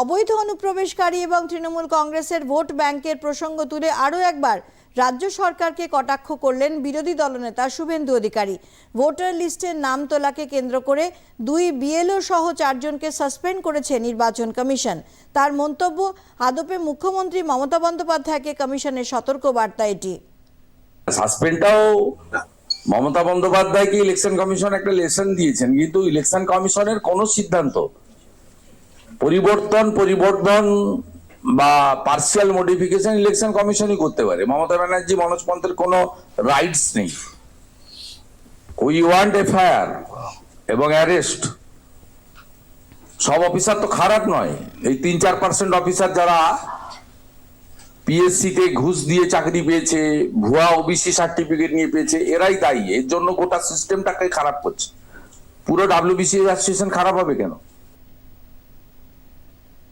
অবৈধ অনুপ্রবেশকারী এবং তৃণমূল কংগ্রেসের ভোট ব্যাংকের প্রসঙ্গ তুলে আরও একবার রাজ্য সরকারকে কটাক্ষ করলেন বিরোধী দলনেতা শুভেন্দু অধিকারী। ভোটার লিস্টের নাম তোলাকে কেন্দ্র করে দুই বিএলও সহ চারজনকে সাসপেন্ড করেছে নির্বাচন কমিশন। তার মন্তব্য, আদপে মুখ্যমন্ত্রী মমতা বন্দ্যোপাধ্যায়কে কমিশনের সতর্ক বার্তা এটি। সাসপেন্ডটাও মমতা বন্দ্যোপাধ্যায়কে ইলেকশন কমিশন একটা লেসন দিয়েছেন, কিন্তু ইলেকশন কমিশনের কোন সিদ্ধান্ত পরিবর্তন পরিবর্তন বা পার্সিয়াল মডিফিকেশন ইলেকশন কমিশনই করতে পারে। মমতা ব্যানার্জি, মনোজ পন্থের কোনো রাইটস নেই। উই ওয়ান্ট এফআইআর এবং অ্যারেস্ট সব অফিসার তো খারাপ নয়। এই তিন চার পার্সেন্ট অফিসার যারা পিএসসিতে ঘুষ দিয়ে চাকরি পেয়েছে, ভুয়া ওবিসি সার্টিফিকেট নিয়ে পেয়েছে, এরাই দায়ী। এর জন্য গোটা সিস্টেমটাকে খারাপ করছে। পুরো ডাব্লিউবিসি অ্যাসোসিয়েশন খারাপ হবে কেন?